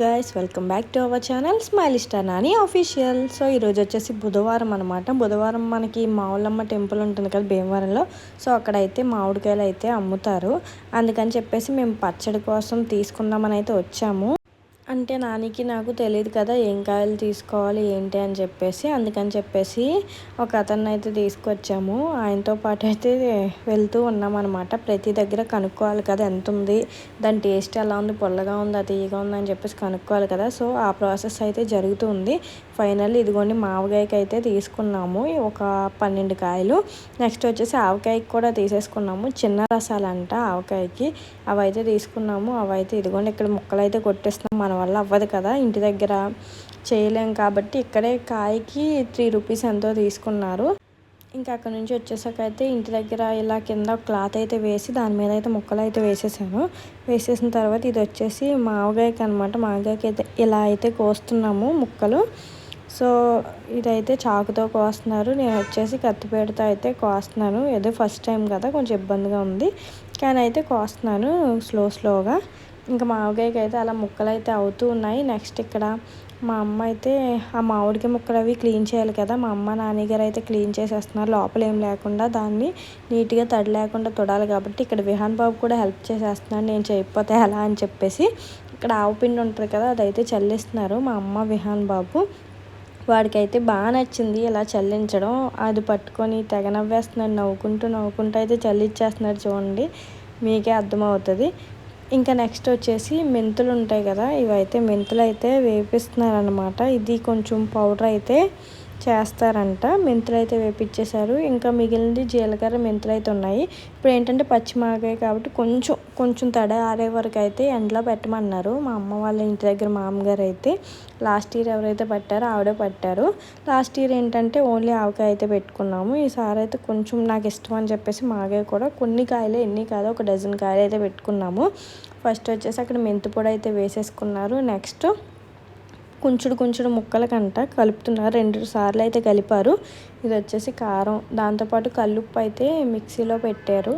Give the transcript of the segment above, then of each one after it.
Guys welcome back to our channel smile star Nani official so ఈరోజు వచ్చేసి బుధవారం అనమాట బుధవారం మనకి మావులమ్మ టెంపుల్ ఉంటుంది కదా భీమవరంలో. సో అక్కడైతే మామిడికాయలు అయితే అమ్ముతారు. అందుకని చెప్పేసి మేము పచ్చడి కోసం తీసుకుందామని అయితే వచ్చాము. అంటే నానికి నాకు తెలియదు కదా ఏం కాయలు తీసుకోవాలి ఏంటి అని చెప్పేసి. అందుకని చెప్పేసి ఒక అతన్ని అయితే తీసుకొచ్చాము. ఆయనతో పాటు అయితే వెళ్తూ ఉన్నామన్నమాట. ప్రతి దగ్గర కనుక్కోవాలి కదా ఎంత ఉంది దాని టేస్ట్ ఎలా ఉంది పొల్లగా ఉందా తీయగా ఉందా అని చెప్పేసి కనుక్కోవాలి కదా. సో ఆ ప్రాసెస్ అయితే జరుగుతుంది ఫైనల్ ఇదిగోండి మామిడికాయకి అయితే తీసుకున్నాము. ఒక పన్నెండు కాయలు. నెక్స్ట్ వచ్చేసి ఆవకాయకి కూడా తీసేసుకున్నాము. చిన్న రసాలంట ఆవకాయకి. అవి అయితే తీసుకున్నాము. అవి అయితే ఇదిగోండి ఇక్కడ ముక్కలు అయితే కొట్టేస్తున్నాం మనం వల్ల అవ్వదు కదా. ఇంటి దగ్గర చేయలేం కాబట్టి ఇక్కడే కాయకి త్రీ రూపీస్ ఎంతో తీసుకున్నారు. ఇంకా అక్కడ నుంచి వచ్చేసాక అయితే ఇంటి దగ్గర ఇలా కింద క్లాత్ అయితే వేసి దాని మీద అయితే ముక్కలు అయితే వేసేసాను. వేసేసిన తర్వాత ఇది వచ్చేసి మావగాయకి అనమాట మావగాయకి అయితే ఇలా అయితే కోస్తున్నాము ముక్కలు. సో ఇదైతే చాకుతో కోస్తున్నారు. నేను వచ్చేసి కత్తిపేటతో అయితే కోస్తున్నాను. ఏదో ఫస్ట్ టైం కదా కొంచెం ఇబ్బందిగా ఉంది. కానీ అయితే కోస్తున్నాను స్లో స్లోగా. ఇంకా మామిడికాయకి అయితే అలా ముక్కలు అయితే అవుతూ ఉన్నాయి. నెక్స్ట్ ఇక్కడ మా అమ్మ అయితే ఆ మామిడికి ముక్కలు అవి క్లీన్ చేయాలి కదా మా అమ్మ నాన్నగారు అయితే క్లీన్ చేసేస్తున్నారు. లోపల ఏం లేకుండా దాన్ని నీట్గా తడి లేకుండా తొడాలి కాబట్టి ఇక్కడ విహాన్ బాబు కూడా హెల్ప్ చేసేస్తున్నాడు. నేను చేయకపోతే ఎలా అని చెప్పేసి ఇక్కడ ఆవు పిండి ఉంటుంది కదా అదైతే చల్లిస్తున్నారు మా అమ్మ విహాన్ బాబు. వాడికైతే బాగా నచ్చింది ఇలా చల్లించడం. అది పట్టుకొని తెగ నవ్వేస్తున్నాడు. నవ్వుకుంటూ నవ్వుకుంటూ అయితే చల్లిచ్చేస్తున్నాడు చూడండి. మీకే అర్థమవుతుంది. ఇంకా నెక్స్ట్ వచ్చేసి మెంతులు ఉంటాయి కదా ఇవైతే మెంతులు అయితే వేపిస్తున్నారనమాట ఇది కొంచెం పౌడర్ అయితే చేస్తారంట. మెంతులు అయితే వేపించేశారు ఇంకా మిగిలినది జీలకర్ర మెంతులు అయితే ఉన్నాయి. ఇప్పుడు ఏంటంటే పచ్చిమిరకాయ కాబట్టి కొంచెం కొంచెం తడ ఆరే వరకు అయితే ఎండలో పెట్టమన్నారు. మా అమ్మ వాళ్ళ ఇంటి దగ్గర మామగారు అయితే లాస్ట్ ఇయర్ ఎవరైతే పట్టారో ఆవిడే పట్టారు. లాస్ట్ ఇయర్ ఏంటంటే ఓన్లీ ఆవకాయ అయితే పెట్టుకున్నాము. ఈసారి అయితే కొంచెం నాకు ఇష్టం అని చెప్పేసి మాగాయ కూడా కొన్ని కాయలు ఎన్ని కాదు ఒక డజన్ కాయలు అయితే పెట్టుకున్నాము. ఫస్ట్ వచ్చేసి అక్కడ మెంతి పొడి అయితే వేసేసుకున్నారు. నెక్స్ట్ కుంచుడు కుంచుడు ముక్కల కంట కలుపుతున్నారు. రెండు సార్లు అయితే కలిపారు. ఇది వచ్చేసి కారం. దాంతోపాటు కల్లుప్పు అయితే మిక్సీలో పెట్టారు.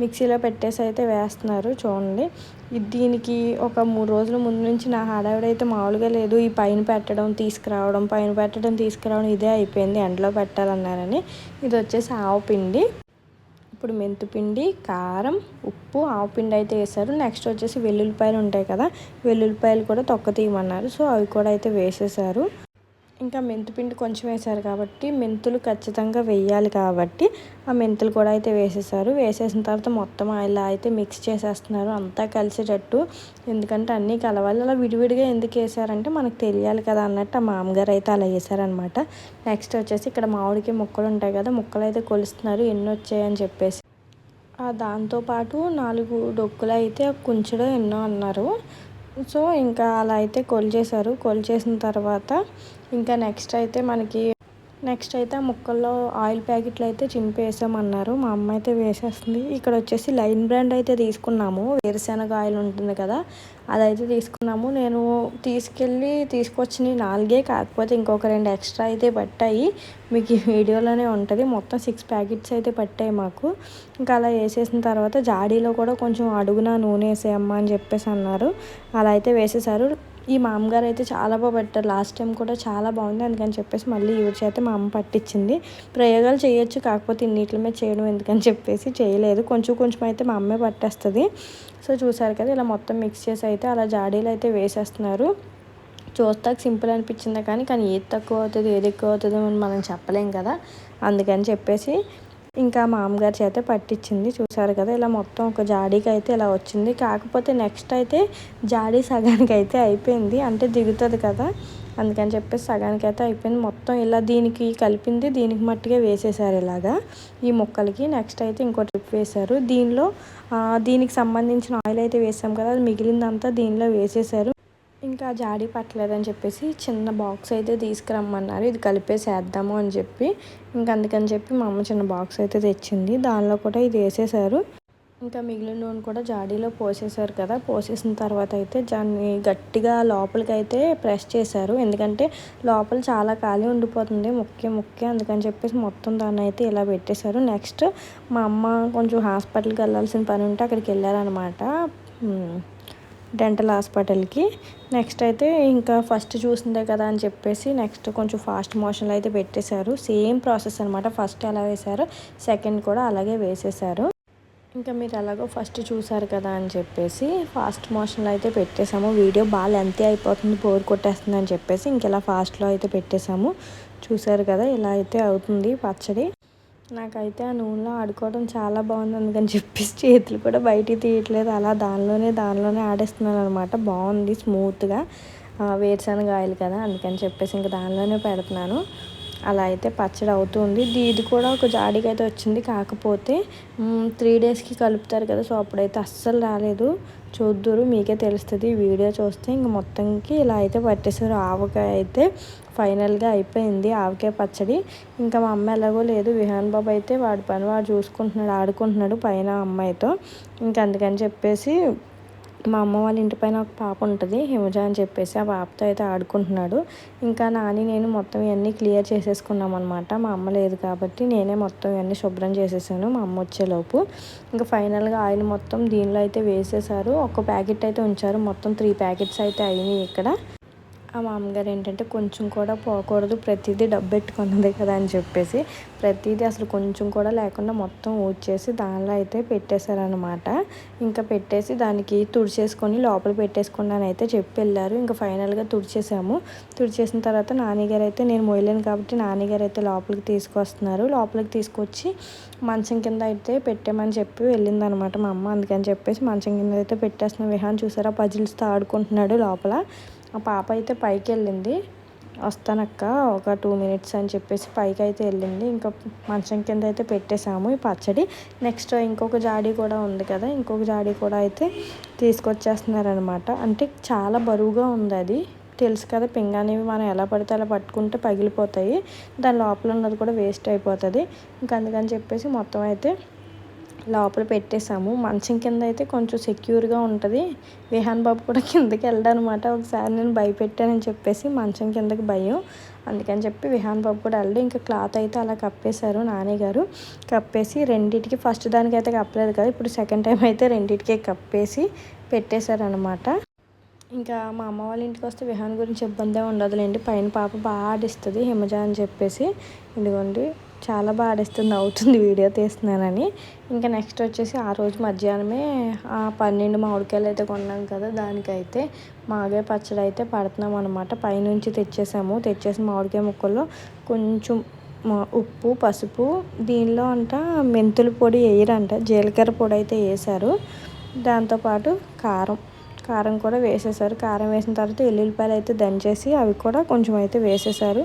మిక్సీలో పెట్టేసి అయితే వేస్తున్నారు చూడండి. ఇది దీనికి ఒక మూడు రోజుల ముందు నుంచి నా హడావిడైతే మామూలుగా లేదు. ఈ పైన పెట్టడం తీసుకురావడం పైన పెట్టడం తీసుకురావడం ఇదే అయిపోయింది. ఎండలో పెట్టాలన్నారని. ఇది వచ్చేసి ఆవు పిండి. ఇప్పుడు మెంతిపిండి కారం ఉప్పు ఆవపిండి అయితే వేసారు నెక్స్ట్ వచ్చేసి వెల్లుల్లిపాయలు ఉంటాయి కదా వెల్లుల్లిపాయలు కూడా తొక్క తీయమన్నారు. సో అవి కూడా అయితే వేసేసారు ఇంకా మెంతిపిండి కొంచెం వేశారు కాబట్టి మెంతులు ఖచ్చితంగా వేయాలి కాబట్టి ఆ మెంతులు కూడా అయితే వేసేసారు. వేసేసిన తర్వాత మొత్తం ఇలా అయితే మిక్స్ చేసేస్తున్నారు. అంతా కలిసేటట్టు. ఎందుకంటే అన్నీ కలవాలి. అలా విడివిడిగా ఎందుకు వేసారంటే మనకు తెలియాలి కదా అన్నట్టు ఆ మామగారు అయితే అలా వేసారనమాట నెక్స్ట్ వచ్చేసి ఇక్కడ మామిడికి ముక్కలు ఉంటాయి కదా ముక్కలు అయితే కొలుస్తున్నారు. ఎన్ని వచ్చాయని చెప్పేసి. దాంతోపాటు నాలుగు డొక్కులు అయితే కుంచడం ఎన్నో అన్నారు. సో ఇంకా అలా అయితే కొలిచేశారు కొలిచేసిన తర్వాత ఇంకా నెక్స్ట్ అయితే మనకి నెక్స్ట్ అయితే ఆ ముక్కల్లో ఆయిల్ ప్యాకెట్లు అయితే చింపేసామన్నారు. మా అమ్మ అయితే వేసేస్తుంది. ఇక్కడ వచ్చేసి లైన్ బ్రాండ్ అయితే తీసుకున్నాము. వేరుశెనగ ఆయిల్ ఉంటుంది కదా అదైతే తీసుకున్నాము. నేను తీసుకెళ్ళి తీసుకొచ్చినవి నాలుగే కాకపోతే ఇంకొక రెండు ఎక్స్ట్రా అయితే పట్టాయి. మీకు ఈ వీడియోలోనే ఉంటుంది. మొత్తం సిక్స్ ప్యాకెట్స్ అయితే పట్టాయి మాకు. ఇంకా అలా వేసేసిన తర్వాత జాడీలో కూడా కొంచెం అడుగున నూనె వేసేయమ్మా అని చెప్పేసి అన్నారు. అలా అయితే వేసేసారు. ఈ మామగారు అయితే చాలా బాగా పెట్టారు. లాస్ట్ టైం కూడా చాలా బాగుంది. అందుకని చెప్పేసి మళ్ళీ యూజ్ అయితే మా అమ్మ పట్టించింది. ప్రయోగాలు చేయొచ్చు కాకపోతే ఇన్నిట్ల మీద చేయడం ఎందుకని చెప్పేసి చేయలేదు. కొంచెం కొంచెం అయితే మా అమ్మే పట్టేస్తుంది. సో చూసారు కదా ఇలా మొత్తం మిక్స్ చేసి అయితే అలా జాడీలు అయితే వేసేస్తున్నారు. చూస్తాక సింపుల్ అనిపించిందా కానీ కానీ ఏది తక్కువ అవుతుంది ఏది ఎక్కువ అవుతుందో అని మనం చెప్పలేం కదా. అందుకని చెప్పేసి ఇంకా మా అమ్మగారి చేత పట్టించింది. చూసారు కదా ఇలా మొత్తం ఒక జాడీకి అయితే ఇలా వచ్చింది. కాకపోతే నెక్స్ట్ అయితే జాడీ సగానికి అయితే అయిపోయింది. అంటే దిగుతుంది కదా అందుకని చెప్పేసి సగానికి అయితే అయిపోయింది. మొత్తం ఇలా దీనికి కలిపింది దీనికి మట్టిగా వేసేసారు ఇలాగా. ఈ ముక్కలకి నెక్స్ట్ అయితే ఇంకో ట్రిప్ వేశారు. దీనిలో దీనికి సంబంధించిన ఆయిల్ అయితే వేసాం కదా అది మిగిలిందంతా దీనిలో వేసేసారు. ఇంకా జాడీ పట్టలేదని చెప్పేసి చిన్న బాక్స్ అయితే తీసుకురమ్మన్నారు. ఇది కలిపేసేద్దాము అని చెప్పి. ఇంకా అందుకని చెప్పి మా అమ్మ చిన్న బాక్స్ అయితే తెచ్చింది. దానిలో కూడా ఇది వేసేసారు. ఇంకా మిగిలిన నూనె కూడా జాడీలో పోసేసారు కదా. పోసేసిన తర్వాత అయితే దాన్ని గట్టిగా లోపలికి అయితే ప్రెస్ చేశారు. ఎందుకంటే లోపల చాలా ఖాళీ ఉండిపోతుంది. ముఖ్య ముఖ్య అందుకని చెప్పేసి మొత్తం దాన్ని అయితే ఇలా పెట్టేశారు. నెక్స్ట్ మా అమ్మ కొంచెం హాస్పిటల్కి వెళ్ళాల్సిన పని ఉంటే అక్కడికి వెళ్ళారనమాట డెంటల్ హాస్పిటల్కి నెక్స్ట్ అయితే ఇంకా ఫస్ట్ చూసిందే కదా అని చెప్పేసి నెక్స్ట్ కొంచెం ఫాస్ట్ మోషన్లో అయితే పెట్టేశారు. సేమ్ ప్రాసెస్ అనమాట ఫస్ట్ ఎలా వేశారో. సెకండ్ కూడా అలాగే వేసేసారు ఇంకా మీరు ఎలాగో ఫస్ట్ చూసారు కదా అని చెప్పేసి ఫాస్ట్ మోషన్లో అయితే పెట్టేశాము. వీడియో బాగా లెంత్ అయిపోతుంది బోర్ కొట్టేస్తుంది అని చెప్పేసి ఇంకెలా ఫాస్ట్లో అయితే పెట్టేశాము. చూసారు కదా ఇలా అయితే అవుతుంది పచ్చడి. నాకైతే ఆ నూనెలో ఆడుకోవడం చాలా బాగుంది. అందుకని చెప్పేసి చేతులు కూడా బయటికి తీయట్లేదు. అలా దానిలోనే దానిలోనే ఆడేస్తున్నాను అనమాట బాగుంది స్మూత్గా. వేరుశనగ ఆయిల్ కదా. అందుకని చెప్పేసి ఇంకా దానిలోనే పెడుతున్నాను. అలా అయితే పచ్చడి అవుతుంది. ఇది కూడా ఒక జాడీకి అయితే వచ్చింది. కాకపోతే త్రీ డేస్కి కలుపుతారు కదా. సో అప్పుడైతే అస్సలు రాలేదు. చూద్దరు మీకే తెలుస్తుంది. వీడియో చూస్తే ఇంక మొత్తంకి ఇలా అయితే పట్టేశారు ఆవకాయ అయితే ఫైనల్గా అయిపోయింది ఆవకాయ పచ్చడి. ఇంకా మా అమ్మ ఎలాగో లేదు విహాన్ బాబు అయితే వాడి పని వాడు చూసుకుంటున్నాడు ఆడుకుంటున్నాడు పైన అమ్మాయితో. ఇంకా అందుకని చెప్పేసి మా అమ్మ వాళ్ళ ఇంటి పైన ఒక పాప ఉంటుంది హిమజ అని చెప్పేసి ఆ పాపతో అయితే ఆడుకుంటున్నాడు. ఇంకా నాని నేను మొత్తం ఇవన్నీ క్లియర్ చేసేసుకున్నాం అనమాట మా అమ్మ లేదు కాబట్టి నేనే మొత్తం ఇవన్నీ శుభ్రం చేసేసాను మా అమ్మ వచ్చేలోపు. ఇంకా ఫైనల్గా ఆయిల్ మొత్తం దీనిలో అయితే వేసేసారు. ఒక ప్యాకెట్ అయితే ఉంచారు మొత్తం త్రీ ప్యాకెట్స్ అయితే అయినాయి ఇక్కడ. ఆ మామగారు ఏంటంటే కొంచెం కూడా పోకూడదు ప్రతిదీ డబ్బు పెట్టుకున్నది కదా అని చెప్పేసి ప్రతిదీ అసలు కొంచెం కూడా లేకుండా మొత్తం ఊడ్చేసి దానిలో అయితే పెట్టేశారనమాట ఇంకా పెట్టేసి దానికి తుడిచేసుకొని లోపల పెట్టేసుకున్నాను అయితే చెప్పి వెళ్ళారు. ఇంకా ఫైనల్గా తుడిచేసాము. తుడిచేసిన తర్వాత నాన్నగారు అయితే నేను మొయ్యలేను కాబట్టి నాన్నగారు అయితే లోపలికి తీసుకొస్తున్నారు. లోపలికి తీసుకొచ్చి మంచం కింద అయితే పెట్టామని చెప్పి వెళ్ళిందనమాట మా అమ్మ. అందుకని చెప్పేసి మంచం కింద అయితే పెట్టేస్తున్నాం. విహాన్ చూసారా? పజిల్స్తో ఆడుకుంటున్నాడు లోపల. ఆ పాప అయితే పైకి వెళ్ళింది. వస్తానక్క ఒక టూ మినిట్స్ అని చెప్పేసి పైకి అయితే వెళ్ళింది. ఇంకా మంచం కింద అయితే పెట్టేశాము ఈ పచ్చడి. నెక్స్ట్ ఇంకొక జాడీ కూడా ఉంది కదా ఇంకొక జాడీ కూడా అయితే తీసుకొచ్చేస్తున్నారనమాట. అంటే చాలా బరువుగా ఉంది అది. తెలుసు కదా పింగానేవి మనం ఎలా పడితే అలా పట్టుకుంటే పగిలిపోతాయి. దాని లోపల ఉన్నది కూడా వేస్ట్ అయిపోతుంది. ఇంకా అందుకని చెప్పేసి మొత్తం అయితే లోపల పెట్టేశాము. మంచం కింద అయితే కొంచెం సెక్యూర్గా ఉంటుంది. విహాన్ బాబు కూడా కిందకి వెళ్ళడనమాట. ఒకసారి నేను భయపెట్టానని చెప్పేసి మంచం కిందకి భయం. అందుకని చెప్పి విహాన్ బాబు కూడా వెళ్ళి ఇంకా క్లాత్ అయితే అలా కప్పేశారు నాని గారు. కప్పేసి రెండింటికి ఫస్ట్ దానికి అయితే కప్పలేదు కదా. ఇప్పుడు సెకండ్ టైం అయితే రెండింటికి కప్పేసి పెట్టేశారనమాట. ఇంకా మా అమ్మ వాళ్ళ ఇంటికి వస్తే విహాన్ గురించి ఇబ్బందే ఉండదులేండి. పైన పాప బాగా ఆడిస్తుంది హిమజ అని చెప్పేసి. ఇదిగోండి. చాలా బాగా ఆడేస్తుంది అవుతుంది వీడియో తీస్తున్నానని. ఇంకా నెక్స్ట్ వచ్చేసి ఆ రోజు మధ్యాహ్నమే ఆ పన్నెండు మామిడికాయలు అయితే కొన్నాం కదా దానికైతే మాగే పచ్చడి అయితే పడుతున్నాం అనమాట పైనుంచి తెచ్చేసాము. తెచ్చేసి మామిడికాయ ముక్కల్లో కొంచెం ఉప్పు పసుపు దీనిలో అంట మెంతుల పొడి వేయరంట. జీలకర్ర పొడి అయితే వేసారు. దాంతోపాటు కారం. కారం కూడా వేసేసారు. కారం వేసిన తర్వాత ఎల్లుల్లిపాయలు అయితే దంచేసి అవి కూడా కొంచెం అయితే వేసేసారు.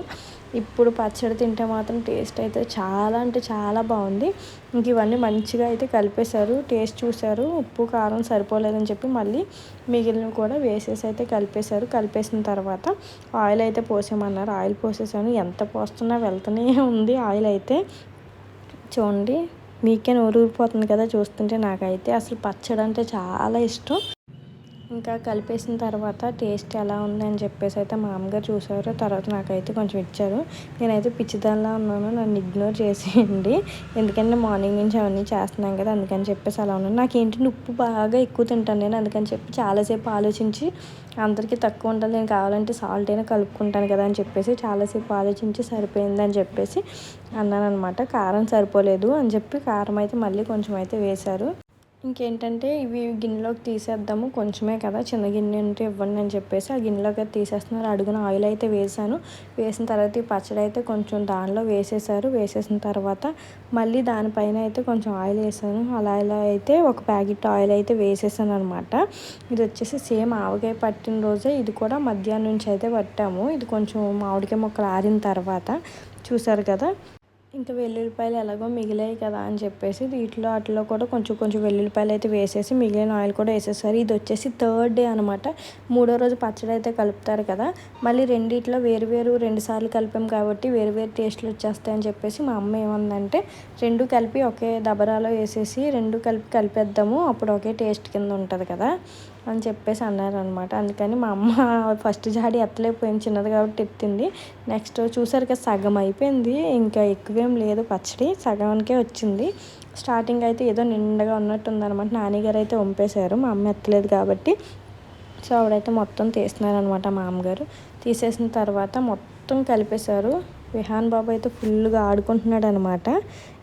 ఇప్పుడు పచ్చడి తింటే మాత్రం టేస్ట్ అయితే చాలా అంటే చాలా బాగుంది. ఇంక ఇవన్నీ మంచిగా అయితే కలిపేశారు. టేస్ట్ చూశారు. ఉప్పు కారం సరిపోలేదని చెప్పి మళ్ళీ మిగిలినవి కూడా వేసేసి అయితే కలిపేశారు. కలిపేసిన తర్వాత ఆయిల్ అయితే పోసామన్నారు ఆయిల్ పోసేసాను. ఎంత పోస్తున్నా వెళ్తూనే ఉంది ఆయిల్ అయితే. చూడండి. మీకే నోరు ఊరిపోతుంది కదా చూస్తుంటే నాకైతే. అసలు పచ్చడి అంటే చాలా ఇష్టం. ఇంకా కలిపేసిన తర్వాత టేస్ట్ ఎలా ఉంది అని చెప్పేసి అయితే మా అమ్మగారు చూసారు. తర్వాత నాకైతే కొంచెం ఇచ్చారు. నేనైతే పిచ్చిదానిలా ఉన్నాను. నన్ను ఇగ్నోర్ చేసేయండి. ఎందుకంటే మార్నింగ్ నుంచి అవన్నీ చేస్తున్నాం కదా అందుకని చెప్పేసి అలా ఉన్నాను. నాకు ఏంటి ఉప్పు బాగా ఎక్కువ తింటాను నేను. అందుకని చెప్పి చాలాసేపు ఆలోచించి అందరికీ తక్కువ ఉంటుంది. నేను కావాలంటే సాల్ట్ అయినా కలుపుకుంటాను కదా అని చెప్పేసి చాలాసేపు ఆలోచించి సరిపోయింది అని చెప్పేసి అన్నాను అనమాట కారం సరిపోలేదు అని చెప్పి కారం అయితే మళ్ళీ కొంచెం అయితే వేశారు. ఇంకేంటంటే ఇవి గిన్నెలోకి తీసేద్దాము కొంచెమే కదా చిన్న గిన్నె ఉంటే ఇవ్వండి అని చెప్పేసి ఆ గిన్నెలోకి అయితే తీసేస్తున్నారు. అడుగున ఆయిల్ అయితే వేసాను. వేసిన తర్వాత ఈ పచ్చడి అయితే కొంచెం దానిలో వేసేసారు. వేసేసిన తర్వాత మళ్ళీ దానిపైన అయితే కొంచెం ఆయిల్ వేసాను. అలా ఇలా అయితే ఒక ప్యాకెట్ ఆయిల్ అయితే వేసేసాను అనమాట ఇది వచ్చేసి సేమ్ ఆవకాయ పట్టిన రోజే ఇది కూడా మధ్యాహ్నం నుంచి అయితే పట్టాము. ఇది కొంచెం మామిడికాయ మొక్కలు ఆరిన తర్వాత చూసారు కదా? ఇంకా వెల్లుల్లిపాయలు ఎలాగో మిగిలాయి కదా అని చెప్పేసి వీటిలో వాటిలో కూడా కొంచెం కొంచెం వెల్లుల్లిపాయలు అయితే వేసేసి మిగిలిన ఆయిల్ కూడా వేసేసారు. ఇది వచ్చేసి థర్డ్ డే అనమాట మూడో రోజు పచ్చడి అయితే కలుపుతారు కదా. మళ్ళీ రెండిట్లో వేరు వేరు రెండు సార్లు కలిపాం కాబట్టి వేరు వేరు టేస్ట్లు వచ్చేస్తాయని చెప్పేసి మా అమ్మ ఏమందంటే రెండు కలిపి ఒకే దబరాలో వేసేసి రెండు కలిపి కలిపేద్దాము. అప్పుడు ఒకే టేస్ట్ కింద ఉంటుంది కదా. అని చెప్పేసి అన్నారనమాట అందుకని మా అమ్మ ఫస్ట్ జాడి ఎత్తలేకపోయింది. చిన్నది కాబట్టి ఎత్తింది. నెక్స్ట్ చూసారు కదా సగం అయిపోయింది. ఇంకా ఎక్కువేం లేదు. పచ్చడి సగానికే వచ్చింది. స్టార్టింగ్ అయితే ఏదో నిండగా ఉన్నట్టు ఉందన్నమాట నాన్నగారు అయితే వంపేశారు. మా అమ్మ ఎత్తలేదు కాబట్టి. సో ఆవిడైతే మొత్తం తీస్తున్నారనమాట మా అమ్మగారు. తీసేసిన తర్వాత మొత్తం కలిపేశారు. విహాన్ బాబు అయితే ఫుల్గా ఆడుకుంటున్నాడు అనమాట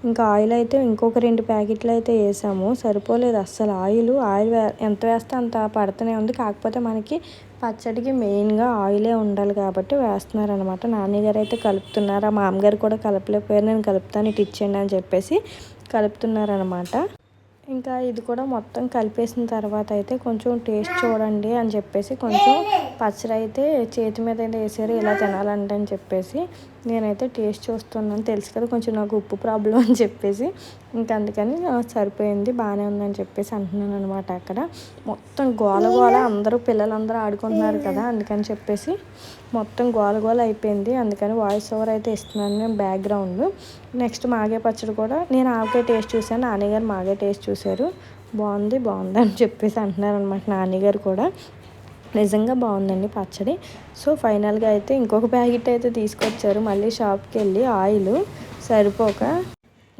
ఇంకా ఆయిల్ అయితే ఇంకొక రెండు ప్యాకెట్లు అయితే వేసాము. సరిపోలేదు అస్సలు ఆయిల్. ఆయిల్ వే- ఎంత వేస్తే అంత పడుతూనే ఉంది. కాకపోతే మనకి పచ్చడికి మెయిన్గా ఆయిలే ఉండాలి కాబట్టి వేస్తున్నారనమాట. నాన్నగారు అయితే కలుపుతున్నారు? ఆ మామగారు కూడా కలపలేకపోయారు. నేను కలుపుతాను ఇటు ఇచ్చేయండి అని చెప్పేసి కలుపుతున్నారనమాట. ఇంకా ఇది కూడా మొత్తం కలిపేసిన తర్వాత అయితే కొంచెం టేస్ట్ చూడండి అని చెప్పేసి కొంచెం పచ్చడి అయితే చేతి మీద అయితే వేసారు. ఇలా తినాలంటే అని చెప్పేసి నేనైతే టేస్ట్ చూస్తున్నాను. తెలుసు కదా కొంచెం నాకు ఉప్పు ప్రాబ్లం అని చెప్పేసి. ఇంకా అందుకని సరిపోయింది బాగానే ఉందని చెప్పేసి అంటున్నాను అనమాట అక్కడ. మొత్తం గోల గోల అందరూ పిల్లలందరూ ఆడుకుంటున్నారు కదా అందుకని చెప్పేసి మొత్తం గోల గోల అయిపోయింది. అందుకని వాయిస్ ఓవర్ అయితే ఇస్తున్నాను నేను బ్యాక్గ్రౌండ్ నెక్స్ట్ మాగే పచ్చడి కూడా నేను ఆవకాయ టేస్ట్ చూశాను. నాన్నగారు మాగే టేస్ట్ చూశారు. బాగుంది బాగుంది అని చెప్పేసి అంటున్నారు అనమాట నాన్నగారు కూడా. నిజంగా బాగుందండి పచ్చడి. సో ఫైనల్గా అయితే ఇంకొక ప్యాకెట్ అయితే తీసుకొచ్చారు. మళ్ళీ షాప్కి వెళ్ళి ఆయిల్ సరిపోక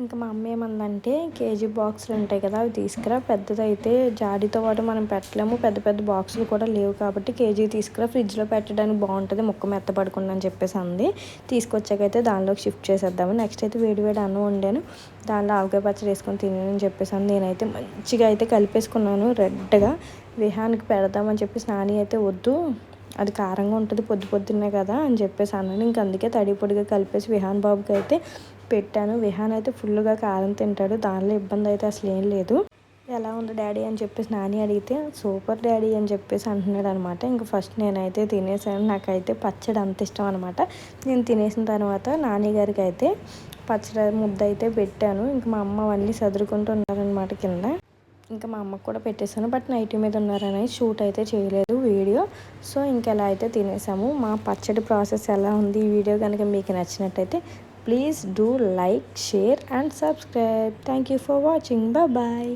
ఇంకా మా అమ్మ ఏమందంటే కేజీ బాక్సులు ఉంటాయి కదా అవి తీసుకురా. పెద్దదైతే జాడీతో పాటు మనం పెట్టలేము. పెద్ద పెద్ద బాక్సులు కూడా లేవు కాబట్టి కేజీ తీసుకురా. ఫ్రిడ్జ్లో పెట్టడానికి బాగుంటుంది. ముక్క మెత్తపడకుండా అని చెప్పేసి అంది. తీసుకొచ్చాకైతే దానిలోకి షిఫ్ట్ చేసేద్దాము. నెక్స్ట్ అయితే వేడి వేడి అన్నం వండాను. దానిలో ఆవకాయ పచ్చడి వేసుకొని తినని చెప్పేసి అంది. నేనైతే మంచిగా అయితే కలిపేసుకున్నాను రెడ్గా. విహానికి పెడదామని చెప్పేసి నాని అయితే వద్దు. అది కారంగా ఉంటుంది పొద్దు పొద్దున్నే కదా అని చెప్పేసి అన్నాను. ఇంక అందుకే తడి పొడిగా కలిపేసి విహాన్ బాబుకి అయితే పెట్టాను. విహాన్ అయితే ఫుల్గా కారం తింటాడు దానిలో ఇబ్బంది అయితే అసలు ఏం లేదు. ఎలా ఉంది డాడీ అని చెప్పేసి నాని అడిగితే సూపర్ డాడీ అని చెప్పేసి అంటున్నాడు అనమాట. ఇంకా ఫస్ట్ నేనైతే తినేసాను. నాకైతే పచ్చడి అంత ఇష్టం అనమాట. నేను తినేసిన తర్వాత నాని గారికి అయితే పచ్చడి ముద్ద అయితే పెట్టాను. ఇంకా మా అమ్మ అవన్నీ సదురుకుంటూ ఉన్నారనమాట కింద. ఇంకా మా అమ్మకు కూడా పెట్టేశాను. బట్ నైటీ మీద ఉన్నారని షూట్ అయితే చేయలేదు వీడియో. సో ఇంకెలా అయితే తినేసాము. మా పచ్చడి ప్రాసెస్ ఎలా ఉంది ఈ వీడియో కనుక మీకు నచ్చినట్టయితే please do like share and subscribe. Thank you for watching. Bye